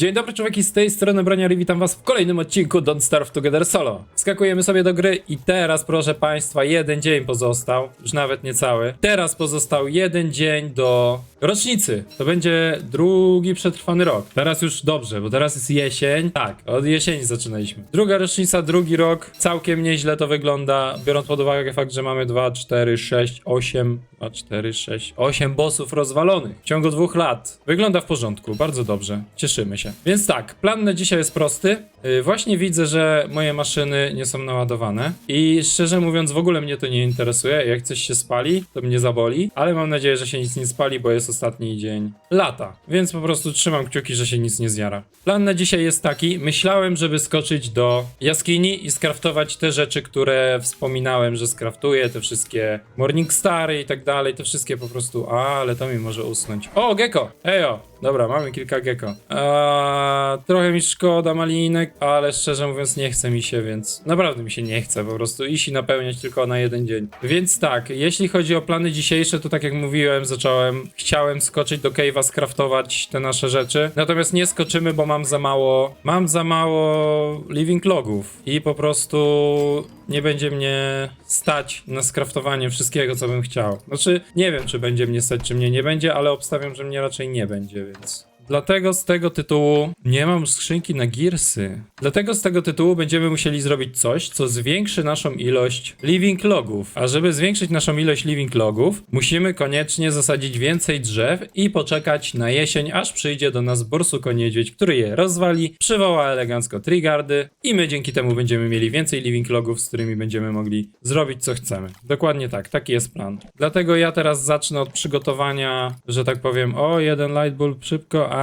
Dzień dobry człowieki, z tej strony Broniar i witam was w kolejnym odcinku Don't Starve Together Solo. Skakujemy sobie do gry i teraz proszę państwa, jeden dzień pozostał, już nawet nie cały. Teraz pozostał jeden dzień do rocznicy. To będzie drugi przetrwany rok. Teraz już dobrze, bo teraz jest jesień. Tak, od jesieni zaczynaliśmy. Druga rocznica, drugi rok. Całkiem nieźle to wygląda, biorąc pod uwagę fakt, że mamy 2, 4, 6, 8, 2, 4, 6, 8 bossów rozwalonych w ciągu dwóch lat. Wygląda w porządku, bardzo dobrze. Cieszymy się. Więc tak, plan na dzisiaj jest prosty. Yy, właśnie widzę, że moje maszyny nie są naładowane i szczerze mówiąc w ogóle mnie to nie interesuje. Jak coś się spali, to mnie zaboli, ale mam nadzieję, że się nic nie spali, bo jest ostatni dzień lata. Więc po prostu trzymam kciuki, że się nic nie zjara. Plan na dzisiaj jest taki. Myślałem, żeby skoczyć do jaskini i skraftować te rzeczy, które wspominałem, że skraftuję, te wszystkie Morningstary i tak dalej, te wszystkie po prostu, a, ale to mi może usnąć. O, gecko! Ejo! Dobra, mamy kilka gecko. Eee, trochę mi szkoda malinek, ale szczerze mówiąc nie chce mi się, więc naprawdę mi się nie chce po prostu iść i napełniać tylko na jeden dzień. Więc tak, jeśli chodzi o plany dzisiejsze, to tak jak mówiłem, zacząłem, chciałem skoczyć do cave'a, skraftować te nasze rzeczy, natomiast nie skoczymy, bo mam za mało, mam za mało living logów i po prostu nie będzie mnie stać na skraftowanie wszystkiego, co bym chciał. Znaczy, nie wiem, czy będzie mnie stać, czy mnie nie będzie, ale obstawiam, że mnie raczej nie będzie, więc... Dlatego z tego tytułu nie mam skrzynki na Gearsy. Dlatego z tego tytułu będziemy musieli zrobić coś, co zwiększy naszą ilość living logów. A żeby zwiększyć naszą ilość living logów, musimy koniecznie zasadzić więcej drzew i poczekać na jesień, aż przyjdzie do nas borsuko niedźwiedź, który je rozwali, przywoła elegancko trigardy i my dzięki temu będziemy mieli więcej living logów, z którymi będziemy mogli zrobić co chcemy. Dokładnie tak, taki jest plan. Dlatego ja teraz zacznę od przygotowania, że tak powiem, o jeden light bulb szybko, a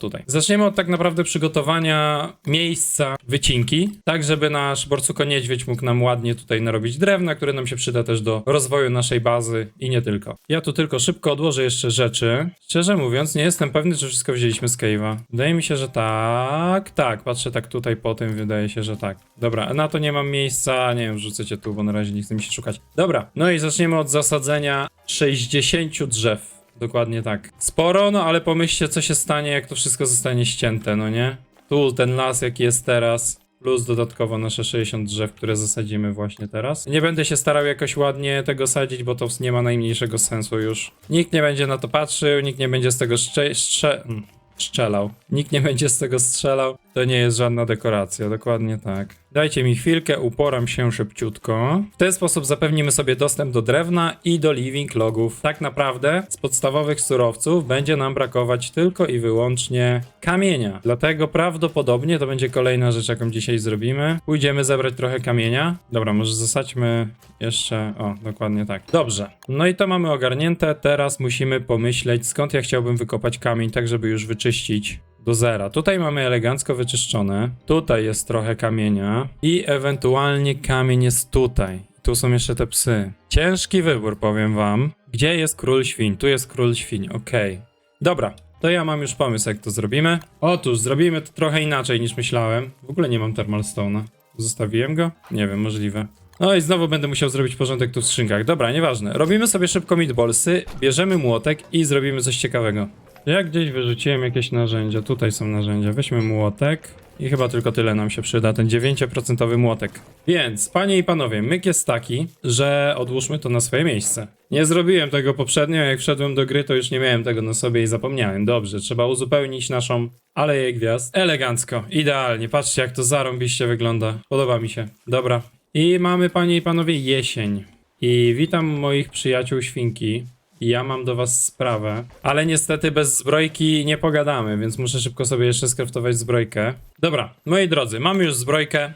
tutaj. Zaczniemy od tak naprawdę przygotowania miejsca wycinki, tak żeby nasz borsuko niedźwiedź mógł nam ładnie tutaj narobić drewna, które nam się przyda też do rozwoju naszej bazy i nie tylko. Ja tu tylko szybko odłożę jeszcze rzeczy. Szczerze mówiąc, nie jestem pewny, czy wszystko wzięliśmy z cave'a. Wydaje mi się, że tak. Tak, patrzę tak tutaj po tym, wydaje się, że tak. Dobra, na to nie mam miejsca, nie wiem, wrzucę cię tu, bo na razie nie chce mi się szukać. Dobra, no i zaczniemy od zasadzenia 60 drzew. Dokładnie tak. Sporo, no ale pomyślcie, co się stanie, jak to wszystko zostanie ścięte, no nie? Tu ten las, jaki jest teraz, plus dodatkowo nasze 60 drzew, które zasadzimy właśnie teraz. Nie będę się starał jakoś ładnie tego sadzić, bo to nie ma najmniejszego sensu już. Nikt nie będzie na to patrzył, nikt nie będzie z tego szcze... szcze... mm, strzelał. Nikt nie będzie z tego strzelał. To nie jest żadna dekoracja, dokładnie tak. Dajcie mi chwilkę, uporam się szybciutko. W ten sposób zapewnimy sobie dostęp do drewna i do living logów. Tak naprawdę z podstawowych surowców będzie nam brakować tylko i wyłącznie kamienia. Dlatego prawdopodobnie to będzie kolejna rzecz, jaką dzisiaj zrobimy. Pójdziemy zebrać trochę kamienia. Dobra, może zasadźmy jeszcze... O, dokładnie tak. Dobrze. No i to mamy ogarnięte. Teraz musimy pomyśleć, skąd ja chciałbym wykopać kamień, tak żeby już wyczyścić do zera. Tutaj mamy elegancko wyczyszczone. Tutaj jest trochę kamienia. I ewentualnie kamień jest tutaj. Tu są jeszcze te psy. Ciężki wybór, powiem wam. Gdzie jest król świń? Tu jest król świń, okej. Dobra, to ja mam już pomysł, jak to zrobimy. Otóż, zrobimy to trochę inaczej niż myślałem. W ogóle nie mam thermal stone'a. Zostawiłem go? Nie wiem, możliwe. No i znowu będę musiał zrobić porządek tu w skrzynkach. Dobra, nieważne. Robimy sobie szybko meatballsy, bierzemy młotek i zrobimy coś ciekawego. Ja gdzieś wyrzuciłem jakieś narzędzia. Tutaj są narzędzia. Weźmy młotek. I chyba tylko tyle nam się przyda, ten 9% młotek. Więc, panie i panowie, myk jest taki, że odłóżmy to na swoje miejsce. Nie zrobiłem tego poprzednio, jak wszedłem do gry, to już nie miałem tego na sobie i zapomniałem. Dobrze, trzeba uzupełnić naszą aleję gwiazd. Elegancko, idealnie. Patrzcie, jak to zarąbiście wygląda. Podoba mi się. Dobra. I mamy, panie i panowie, jesień. I witam moich przyjaciół świnki. Ja mam do was sprawę, ale niestety bez zbrojki nie pogadamy, więc muszę szybko sobie jeszcze skraftować zbrojkę. Dobra, moi drodzy, mamy już zbrojkę.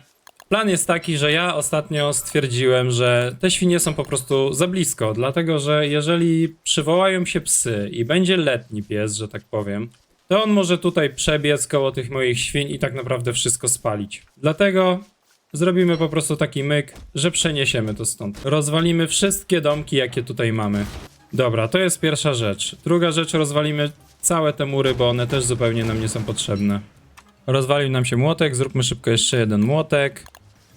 Plan jest taki, że ja ostatnio stwierdziłem, że te świnie są po prostu za blisko, dlatego że jeżeli przywołają się psy i będzie letni pies, że tak powiem, to on może tutaj przebiec koło tych moich świń i tak naprawdę wszystko spalić. Dlatego zrobimy po prostu taki myk, że przeniesiemy to stąd. Rozwalimy wszystkie domki, jakie tutaj mamy. Dobra, to jest pierwsza rzecz. Druga rzecz, rozwalimy całe te mury, bo one też zupełnie nam nie są potrzebne. Rozwalił nam się młotek, zróbmy szybko jeszcze jeden młotek.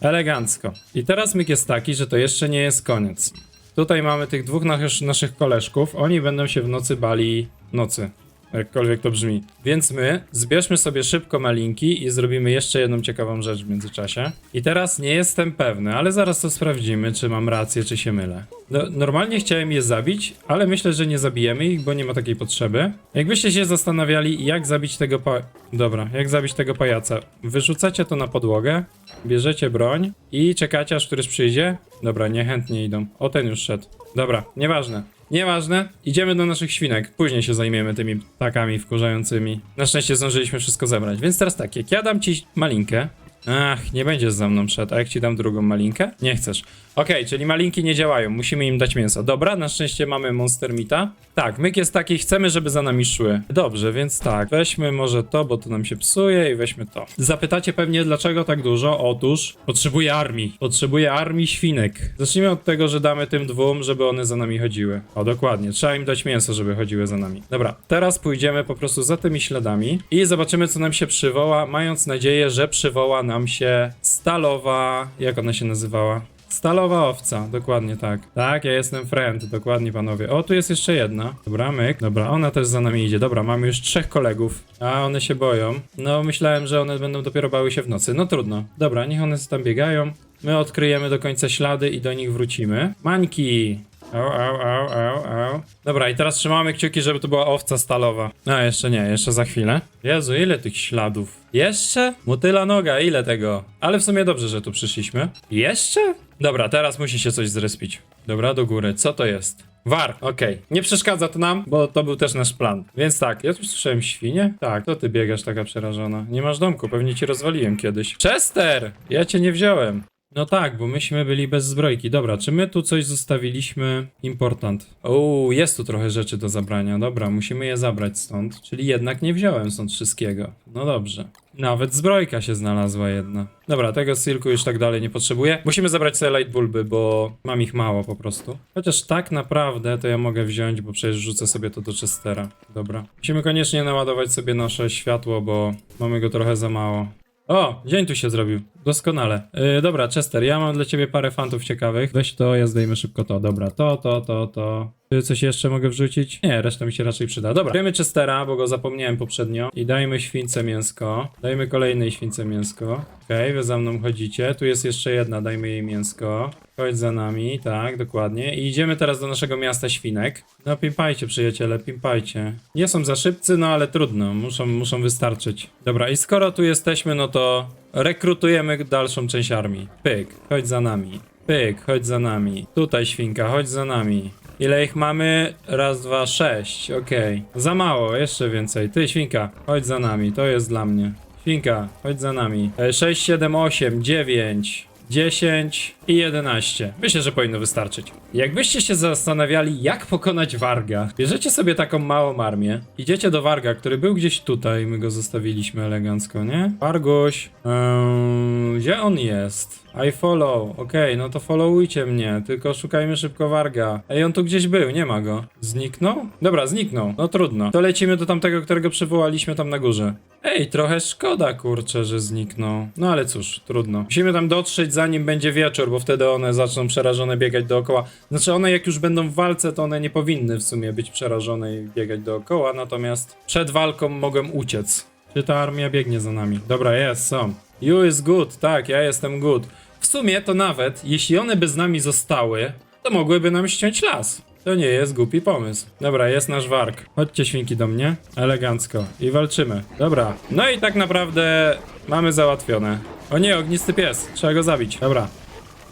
Elegancko. I teraz myk jest taki, że to jeszcze nie jest koniec. Tutaj mamy tych dwóch nas naszych koleżków. Oni będą się w nocy bali nocy. Jakkolwiek to brzmi. Więc my zbierzmy sobie szybko malinki i zrobimy jeszcze jedną ciekawą rzecz w międzyczasie. I teraz nie jestem pewny, ale zaraz to sprawdzimy, czy mam rację, czy się mylę. No, normalnie chciałem je zabić, ale myślę, że nie zabijemy ich, bo nie ma takiej potrzeby. Jakbyście się zastanawiali, jak zabić tego pa... Dobra, jak zabić tego pajaca. Wyrzucacie to na podłogę, bierzecie broń i czekacie, aż któryś przyjdzie. Dobra, niechętnie idą. O, ten już szedł. Dobra, nieważne. Nieważne, idziemy do naszych świnek. Później się zajmiemy tymi ptakami wkurzającymi. Na szczęście zdążyliśmy wszystko zebrać. Więc teraz tak, jak ja dam ci malinkę. Ach, nie będziesz za mną szedł. A jak ci dam drugą malinkę? Nie chcesz. Okej, czyli malinki nie działają. Musimy im dać mięso. Dobra, na szczęście mamy Monster Meata. Tak, myk jest taki, chcemy, żeby za nami szły. Dobrze, więc tak, weźmy może to, bo to nam się psuje i weźmy to. Zapytacie pewnie, dlaczego tak dużo? Otóż potrzebuję armii. Potrzebuję armii świnek. Zacznijmy od tego, że damy tym dwóm, żeby one za nami chodziły. O, dokładnie. Trzeba im dać mięso, żeby chodziły za nami. Dobra, teraz pójdziemy po prostu za tymi śladami i zobaczymy, co nam się przywoła, mając nadzieję, że przywoła nam się stalowa... Jak ona się nazywała? Stalowa owca, dokładnie tak. Tak, ja jestem friend, dokładnie panowie. O, tu jest jeszcze jedna. Dobra, myk. Dobra, ona też za nami idzie. Dobra, mamy już trzech kolegów. A, one się boją. No, myślałem, że one będą dopiero bały się w nocy. No trudno. Dobra, niech one tam biegają. My odkryjemy do końca ślady i do nich wrócimy. Mańki! Au, au, au, au, au. Dobra, i teraz trzymamy kciuki, żeby to była owca stalowa. A, jeszcze nie, jeszcze za chwilę. Jezu, ile tych śladów? Jeszcze? Motyla noga, ile tego? Ale w sumie dobrze, że tu przyszliśmy. Jeszcze? Dobra, teraz musi się coś zrespić. Dobra, do góry. Co to jest? War, okej. Nie przeszkadza to nam, bo to był też nasz plan. Więc tak, ja tu słyszałem świnie? Tak, to ty biegasz taka przerażona. Nie masz domku, pewnie ci rozwaliłem kiedyś. Chester! Ja cię nie wziąłem. No tak, bo myśmy byli bez zbrojki. Dobra, czy my tu coś zostawiliśmy? Important. O, jest tu trochę rzeczy do zabrania. Dobra, musimy je zabrać stąd. Czyli jednak nie wziąłem stąd wszystkiego. No dobrze. Nawet zbrojka się znalazła jedna. Dobra, tego silku już tak dalej nie potrzebuję. Musimy zabrać sobie light bulby, bo mam ich mało po prostu. Chociaż tak naprawdę to ja mogę wziąć, bo przecież rzucę sobie to do Chestera. Dobra. Musimy koniecznie naładować sobie nasze światło, bo mamy go trochę za mało. O, dzień tu się zrobił. Doskonale. Yy, dobra, Chester, ja mam dla ciebie parę fantów ciekawych. Weź to, ja zdejmę szybko to. Dobra, to, to, to, to. Czy coś jeszcze mogę wrzucić? Nie, reszta mi się raczej przyda. Dobra, bierzemy Chestera, bo go zapomniałem poprzednio. I dajmy śwince mięsko. Dajmy kolejnej śwince mięsko. Okej, wy za mną chodzicie. Tu jest jeszcze jedna, dajmy jej mięsko. Chodź za nami, tak, dokładnie. I idziemy teraz do naszego miasta świnek. No, pimpajcie, przyjaciele, pimpajcie. Nie są za szybcy, no ale trudno, muszą, muszą wystarczyć. Dobra, i skoro tu jesteśmy, no to rekrutujemy dalszą część armii. Pyk, chodź za nami. Pyk, chodź za nami. Tutaj świnka, chodź za nami. Ile ich mamy? Raz, dwa, sześć. Okej. Za mało, jeszcze więcej. Ty, świnka, chodź za nami. To jest dla mnie. Świnka, chodź za nami. E, 6, 7, 8, 9, 10 i 11. Myślę, że powinno wystarczyć. Jakbyście się zastanawiali, jak pokonać Warga, bierzecie sobie taką małą armię, idziecie do Warga, który był gdzieś tutaj, my go zostawiliśmy elegancko, nie? Warguś, eee, gdzie on jest? I follow, okej, no to followujcie mnie, tylko szukajmy szybko Warga. Ej, on tu gdzieś był, nie ma go. Zniknął? Dobra, zniknął, no trudno. To lecimy do tamtego, którego przywołaliśmy tam na górze. Ej, trochę szkoda, kurczę, że zniknął. No ale cóż, trudno. Musimy tam dotrzeć, zanim będzie wieczór, bo wtedy one zaczną przerażone biegać dookoła. Znaczy, one jak już będą w walce, to one nie powinny w sumie być przerażone i biegać dookoła, natomiast przed walką mogłem uciec. Czy ta armia biegnie za nami? Dobra, jest, są. You is good, tak, ja jestem good. W sumie to nawet, jeśli one by z nami zostały, to mogłyby nam ściąć las. To nie jest głupi pomysł. Dobra, jest nasz wark. Chodźcie świnki do mnie. Elegancko. I walczymy. Dobra. No i tak naprawdę mamy załatwione. O nie, ognisty pies. Trzeba go zabić. Dobra.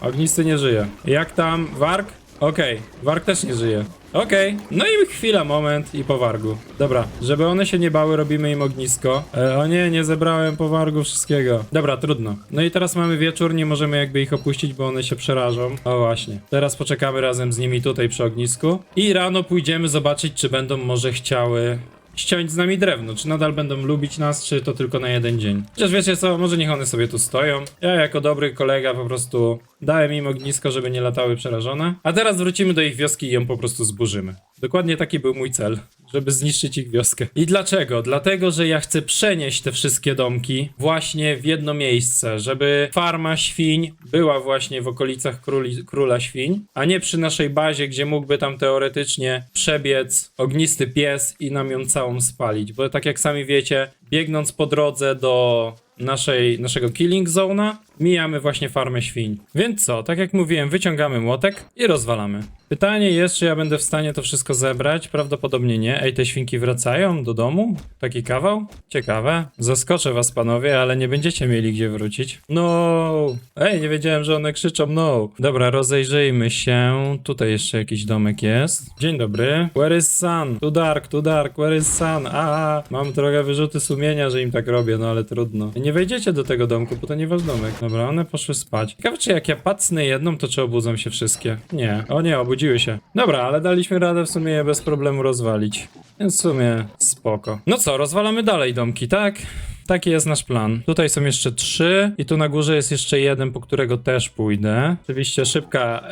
Ognisty nie żyje. Jak tam? Wark? Okej. Wark też nie żyje. Okej. No i chwila, moment i po wargu. Dobra. Żeby one się nie bały, robimy im ognisko. E, o nie, nie zebrałem po wargu wszystkiego. Dobra, trudno. No i teraz mamy wieczór, nie możemy jakby ich opuścić, bo one się przerażą. O właśnie. Teraz poczekamy razem z nimi tutaj przy ognisku. I rano pójdziemy zobaczyć, czy będą może chciały ściąć z nami drewno. Czy nadal będą lubić nas, czy to tylko na jeden dzień. Chociaż wiecie co, może niech one sobie tu stoją. Ja jako dobry kolega po prostu dałem im ognisko, żeby nie latały przerażone. A teraz wrócimy do ich wioski i ją po prostu zburzymy. Dokładnie taki był mój cel, żeby zniszczyć ich wioskę. I dlaczego? Dlatego, że ja chcę przenieść te wszystkie domki właśnie w jedno miejsce, żeby farma świń była właśnie w okolicach króli, króla świń, a nie przy naszej bazie, gdzie mógłby tam teoretycznie przebiec ognisty pies i nam ją całą spalić. Bo tak jak sami wiecie, biegnąc po drodze do naszej, naszego killing zona, mijamy właśnie farmę świń. Więc co, tak jak mówiłem, wyciągamy młotek i rozwalamy. Pytanie jest, czy ja będę w stanie to wszystko zebrać? Prawdopodobnie nie. Ej, te świnki wracają do domu? Taki kawał? Ciekawe. Zaskoczę was, panowie, ale nie będziecie mieli gdzie wrócić. No! Ej, nie wiedziałem, że one krzyczą no. Dobra, rozejrzyjmy się. Tutaj jeszcze jakiś domek jest. Dzień dobry. Where is sun? Too dark, too dark, where is sun? A, mam trochę wyrzuty sumienia, że im tak robię, no ale trudno. Nie wejdziecie do tego domku, bo to nie wasz domek. Dobra, one poszły spać. Ciekawe, czy jak ja pacnę jedną, to czy obudzą się wszystkie? Nie. O nie, obudziły się. Dobra, ale daliśmy radę w sumie je bez problemu rozwalić. Więc w sumie spoko. No co, rozwalamy dalej domki, tak? Taki jest nasz plan. Tutaj są jeszcze trzy i tu na górze jest jeszcze jeden, po którego też pójdę. Oczywiście szybka,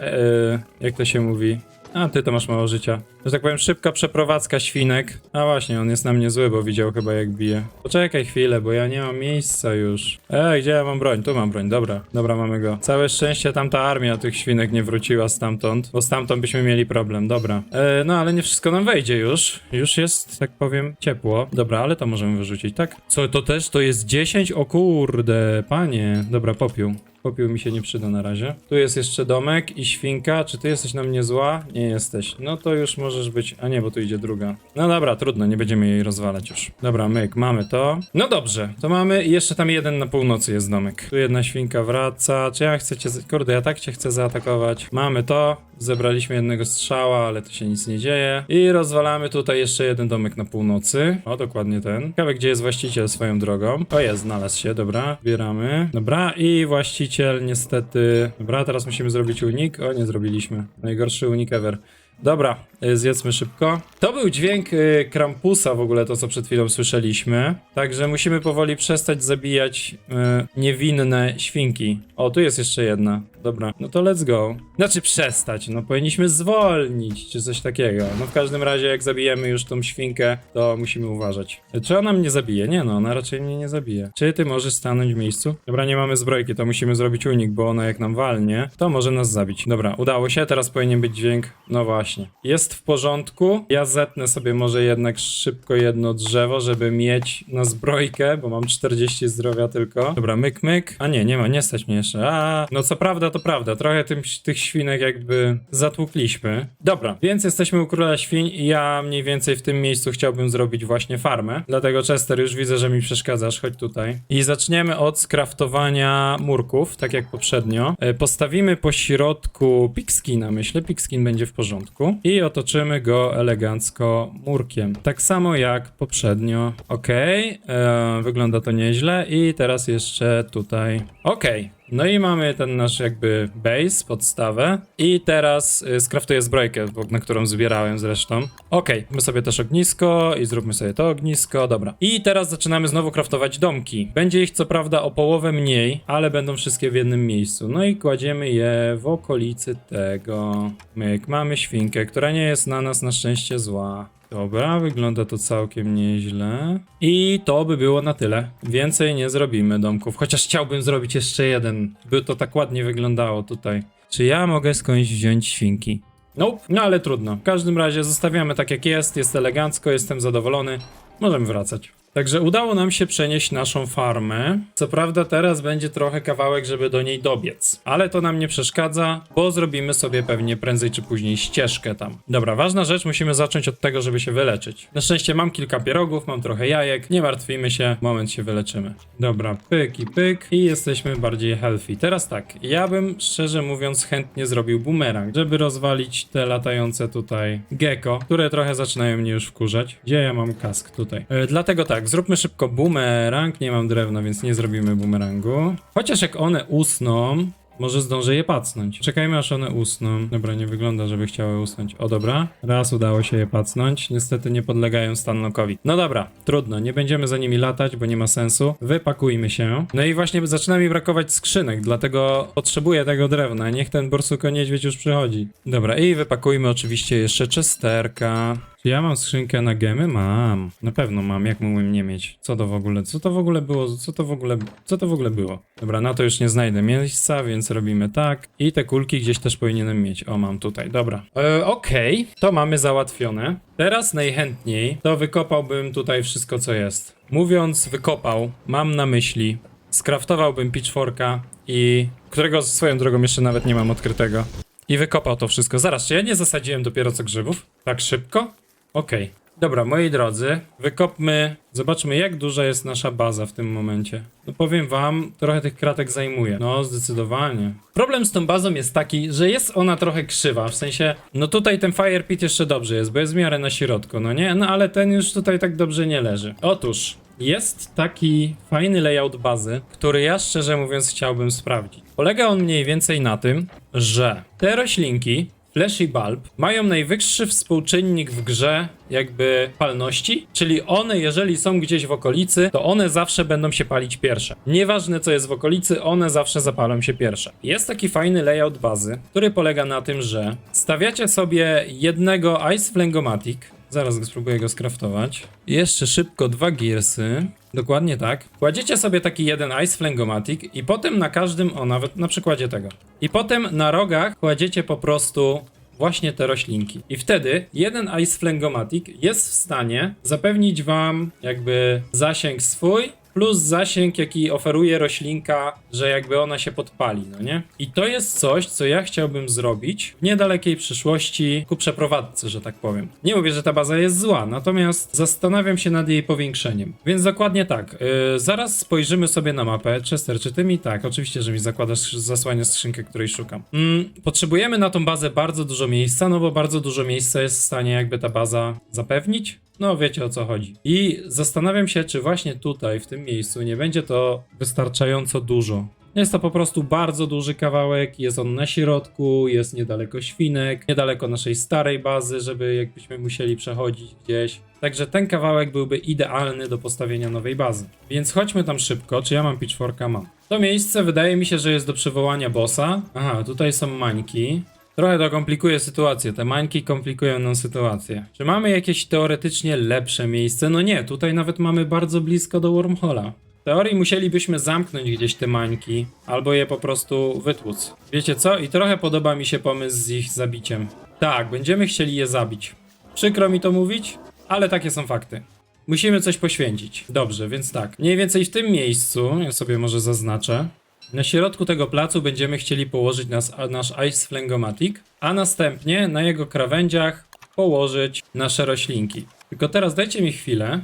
yy, jak to się mówi? A, ty to masz mało życia. Że tak powiem, szybka przeprowadzka świnek. A właśnie, on jest na mnie zły, bo widział chyba jak bije. Poczekaj chwilę, bo ja nie mam miejsca już. Ej, gdzie ja mam broń? Tu mam broń, dobra. Dobra, mamy go. Całe szczęście tamta armia tych świnek nie wróciła stamtąd, bo stamtąd byśmy mieli problem, dobra. E, no, ale nie wszystko nam wejdzie już. Już jest, tak powiem, ciepło. Dobra, ale to możemy wyrzucić, tak? Co, to też? To jest 10? O kurde, panie. Dobra, popiół. Popiół mi się nie przyda na razie. Tu jest jeszcze domek i świnka. Czy ty jesteś na mnie zła? Nie jesteś. No to już możesz być. A nie, bo tu idzie druga. No dobra, trudno, nie będziemy jej rozwalać już. Dobra, myk, mamy to. No dobrze, to mamy. I jeszcze tam jeden na północy jest domek. Tu jedna świnka wraca. Czy ja chcę cię. Kurde, ja tak cię chcę zaatakować. Mamy to. Zebraliśmy jednego strzała, ale tu się nic nie dzieje. I rozwalamy tutaj jeszcze jeden domek na północy. O, dokładnie ten. Ciekawe, gdzie jest właściciel swoją drogą. O, jest, znalazł się, dobra. Zbieramy. Dobra, i właściciel niestety... Dobra, teraz musimy zrobić unik. O, nie zrobiliśmy. Najgorszy unik ever. Dobra, y, zjedzmy szybko. To był dźwięk y, Krampusa w ogóle, to co przed chwilą słyszeliśmy. Także musimy powoli przestać zabijać y, niewinne świnki. O, tu jest jeszcze jedna. Dobra, no to let's go. Znaczy przestać, no powinniśmy zwolnić, czy coś takiego. No w każdym razie, jak zabijemy już tą świnkę, to musimy uważać. Czy ona mnie zabije? Nie no, ona raczej mnie nie zabije. Czy ty możesz stanąć w miejscu? Dobra, nie mamy zbrojki, to musimy zrobić unik, bo ona jak nam walnie, to może nas zabić. Dobra, udało się, teraz powinien być dźwięk. No właśnie. Jest w porządku. Ja zetnę sobie może jednak szybko jedno drzewo, żeby mieć na zbrojkę, bo mam 40 zdrowia tylko. Dobra, myk, myk. A nie, nie ma, nie stać mnie jeszcze. A, no co prawda, to prawda. Trochę tym, tych świnek jakby zatłukliśmy. Dobra, więc jesteśmy u króla świń i ja mniej więcej w tym miejscu chciałbym zrobić właśnie farmę. Dlatego Chester, już widzę, że mi przeszkadzasz. Chodź tutaj. I zaczniemy od skraftowania murków, tak jak poprzednio. E, Postawimy po środku pigskina, myślę. Pigskin będzie w porządku. I otoczymy go elegancko murkiem. Tak samo jak poprzednio. Okej, e, wygląda to nieźle. I teraz jeszcze tutaj. Okej. No i mamy ten nasz jakby base, podstawę. I teraz y, skraftuję zbrojkę, na którą zbierałem zresztą. Okej, my sobie też ognisko i zróbmy sobie to ognisko, dobra. I teraz zaczynamy znowu kraftować domki. Będzie ich co prawda o połowę mniej, ale będą wszystkie w jednym miejscu. No i kładziemy je w okolicy tego. Myk, mamy świnkę, która nie jest na nas na szczęście zła. Dobra, wygląda to całkiem nieźle. I to by było na tyle. Więcej nie zrobimy domków. Chociaż chciałbym zrobić jeszcze jeden, by to tak ładnie wyglądało tutaj. Czy ja mogę skądś wziąć świnki? Nope. No ale trudno. W każdym razie zostawiamy tak jak jest, jest elegancko, jestem zadowolony. Możemy wracać. Także udało nam się przenieść naszą farmę. Co prawda teraz będzie trochę kawałek, żeby do niej dobiec. Ale to nam nie przeszkadza, bo zrobimy sobie pewnie prędzej czy później ścieżkę tam. Dobra, ważna rzecz, musimy zacząć od tego, żeby się wyleczyć. Na szczęście mam kilka pierogów, mam trochę jajek, nie martwimy się, moment się wyleczymy. Dobra, pyk i pyk i jesteśmy bardziej healthy. Teraz tak, ja bym szczerze mówiąc chętnie zrobił bumerang, żeby rozwalić te latające tutaj gecko, które trochę zaczynają mnie już wkurzać. Gdzie ja mam kask? Tutaj. E, dlatego tak, zróbmy szybko bumerang. Nie mam drewna, więc nie zrobimy bumerangu. Chociaż jak one usną, może zdążę je pacnąć. Czekajmy aż one usną. Dobra, nie wygląda, żeby chciały usnąć. O dobra, raz udało się je pacnąć. Niestety nie podlegają stanlockowi. No dobra, trudno, nie będziemy za nimi latać, bo nie ma sensu. Wypakujmy się. No i właśnie zaczyna mi brakować skrzynek, dlatego potrzebuję tego drewna. Niech ten borsuko niedźwiedź już przychodzi. Dobra, i wypakujmy oczywiście jeszcze czesterka. Ja mam skrzynkę na gemy? Mam. Na pewno mam, jak mógłbym nie mieć. Co to w ogóle, co to w ogóle było, co to w ogóle, co to w ogóle było? Dobra, na to już nie znajdę miejsca, więc robimy tak. I te kulki gdzieś też powinienem mieć. O, mam tutaj, dobra. E, Okej, to mamy załatwione. Teraz najchętniej to wykopałbym tutaj wszystko, co jest. Mówiąc wykopał, mam na myśli skraftowałbym pitchforka i którego swoją drogą jeszcze nawet nie mam odkrytego. I wykopał to wszystko. Zaraz, czy ja nie zasadziłem dopiero co grzybów? Tak szybko? Okej. Dobra, moi drodzy, wykopmy, zobaczmy jak duża jest nasza baza w tym momencie. No powiem wam, trochę tych kratek zajmuje. No, zdecydowanie. Problem z tą bazą jest taki, że jest ona trochę krzywa, w sensie, no tutaj ten fire pit jeszcze dobrze jest, bo jest w miarę na środku, no nie? No ale ten już tutaj tak dobrze nie leży. Otóż, jest taki fajny layout bazy, który ja szczerze mówiąc chciałbym sprawdzić. Polega on mniej więcej na tym, że te roślinki, Flash i Bulb mają najwyższy współczynnik w grze jakby palności, czyli one jeżeli są gdzieś w okolicy, to one zawsze będą się palić pierwsze. Nieważne co jest w okolicy, one zawsze zapalą się pierwsze. Jest taki fajny layout bazy, który polega na tym, że stawiacie sobie jednego Ice Flangomatic, Zaraz spróbuję go skraftować. Jeszcze szybko dwa gearsy. Dokładnie tak. Kładziecie sobie taki jeden Ice Flangomatic i potem na każdym, o nawet na przykładzie tego. I potem na rogach kładziecie po prostu właśnie te roślinki. I wtedy jeden Ice Flangomatic jest w stanie zapewnić wam jakby zasięg swój plus zasięg, jaki oferuje roślinka, że jakby ona się podpali, no nie? I to jest coś, co ja chciałbym zrobić w niedalekiej przyszłości ku przeprowadzce, że tak powiem. Nie mówię, że ta baza jest zła, natomiast zastanawiam się nad jej powiększeniem. Więc dokładnie tak. Yy, zaraz spojrzymy sobie na mapę. Chester, czy ty mi tak? Oczywiście, że mi zakładasz, zasłania skrzynkę, której szukam. Mm, potrzebujemy na tą bazę bardzo dużo miejsca, no bo bardzo dużo miejsca jest w stanie jakby ta baza zapewnić. No, wiecie o co chodzi. I zastanawiam się, czy właśnie tutaj, w tym miejscu, nie będzie to wystarczająco dużo. Jest to po prostu bardzo duży kawałek, jest on na środku, jest niedaleko świnek, niedaleko naszej starej bazy, żeby jakbyśmy musieli przechodzić gdzieś. Także ten kawałek byłby idealny do postawienia nowej bazy. Więc chodźmy tam szybko. Czy ja mam pitchforka? Mam. To miejsce wydaje mi się, że jest do przywołania bossa. Aha, tutaj są mańki. Trochę to komplikuje sytuację. Te mańki komplikują nam sytuację. Czy mamy jakieś teoretycznie lepsze miejsce? No nie, tutaj nawet mamy bardzo blisko do wormhola. W teorii musielibyśmy zamknąć gdzieś te mańki, albo je po prostu wytłuc. Wiecie co? I trochę podoba mi się pomysł z ich zabiciem. Tak, będziemy chcieli je zabić. Przykro mi to mówić, ale takie są fakty. Musimy coś poświęcić. Dobrze, więc tak. Mniej więcej w tym miejscu, ja sobie może zaznaczę, na środku tego placu będziemy chcieli położyć nas, nasz Ice Flangomatic, a następnie na jego krawędziach położyć nasze roślinki. Tylko teraz dajcie mi chwilę.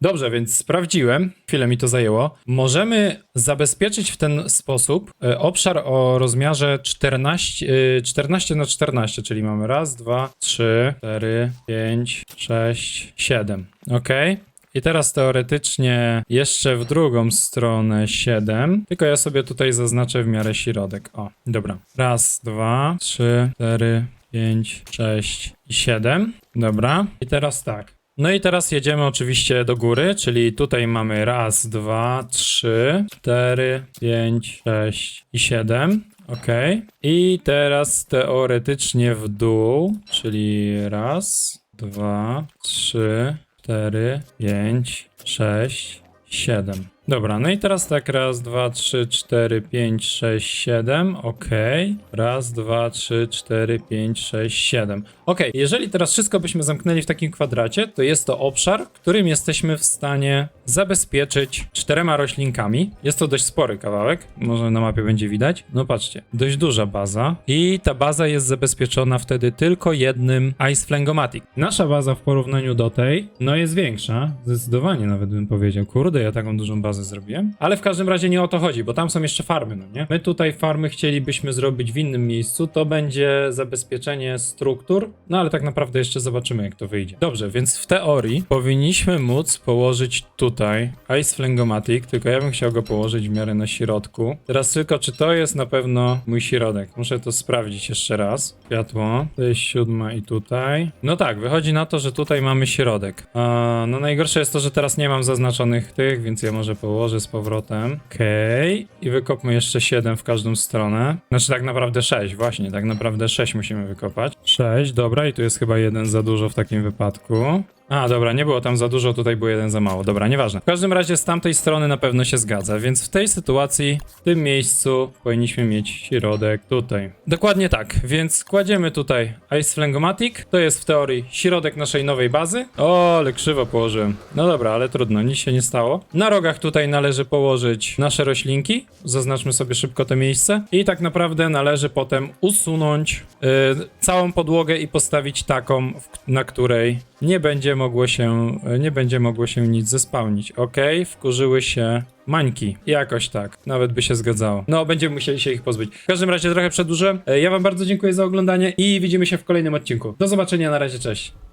Dobrze, więc sprawdziłem, chwilę mi to zajęło. Możemy zabezpieczyć w ten sposób e, obszar o rozmiarze 14, e, 14 na 14, czyli mamy raz, dwa, trzy, cztery, pięć, sześć, siedem. Ok. I teraz teoretycznie jeszcze w drugą stronę 7. Tylko ja sobie tutaj zaznaczę w miarę środek. O, dobra. Raz, dwa, trzy, cztery, pięć, sześć i siedem. Dobra. I teraz tak. No i teraz jedziemy oczywiście do góry, czyli tutaj mamy raz, dwa, trzy, cztery, pięć, sześć i siedem. Ok. I teraz teoretycznie w dół, czyli raz, dwa, trzy, cztery, pięć, sześć, siedem. Dobra, no i teraz tak raz, dwa, trzy, cztery, pięć, sześć, siedem. Ok. Raz, dwa, trzy, cztery, pięć, sześć, siedem. Ok, jeżeli teraz wszystko byśmy zamknęli w takim kwadracie, to jest to obszar, którym jesteśmy w stanie zabezpieczyć czterema roślinkami. Jest to dość spory kawałek, może na mapie będzie widać. No patrzcie, dość duża baza i ta baza jest zabezpieczona wtedy tylko jednym Ice Flangomatic. Nasza baza w porównaniu do tej, no jest większa, zdecydowanie nawet bym powiedział. Kurde, ja taką dużą bazę zrobiłem. Ale w każdym razie nie o to chodzi, bo tam są jeszcze farmy, no nie? My tutaj farmy chcielibyśmy zrobić w innym miejscu, to będzie zabezpieczenie struktur, no ale tak naprawdę jeszcze zobaczymy jak to wyjdzie. Dobrze, więc w teorii powinniśmy móc położyć tutaj Ice Flangomatic, tylko ja bym chciał go położyć w miarę na środku. Teraz tylko, czy to jest na pewno mój środek? Muszę to sprawdzić jeszcze raz. Światło, to jest siódma i tutaj. No tak, wychodzi na to, że tutaj mamy środek. A, no najgorsze jest to, że teraz nie mam zaznaczonych tych, więc ja może położę z powrotem. Okej. I wykopmy jeszcze 7 w każdą stronę. Znaczy tak naprawdę 6, właśnie, tak naprawdę 6 musimy wykopać. 6, dobra, i tu jest chyba jeden za dużo w takim wypadku. A, dobra, nie było tam za dużo, tutaj był jeden za mało. Dobra, nieważne. W każdym razie z tamtej strony na pewno się zgadza, więc w tej sytuacji, w tym miejscu powinniśmy mieć środek tutaj. Dokładnie tak, więc kładziemy tutaj Ice Flangomatic. To jest w teorii środek naszej nowej bazy. O, ale krzywo położyłem. No dobra, ale trudno, nic się nie stało. Na rogach tutaj należy położyć nasze roślinki. Zaznaczmy sobie szybko to miejsce. I tak naprawdę należy potem usunąć yy, całą podłogę i postawić taką, na której nie będzie mogło się, nie będzie mogło się nic zespałnić. Okej, wkurzyły się mańki. Jakoś tak. Nawet by się zgadzało. No, będziemy musieli się ich pozbyć. W każdym razie trochę przedłużę. E, Ja wam bardzo dziękuję za oglądanie i widzimy się w kolejnym odcinku. Do zobaczenia, na razie, cześć.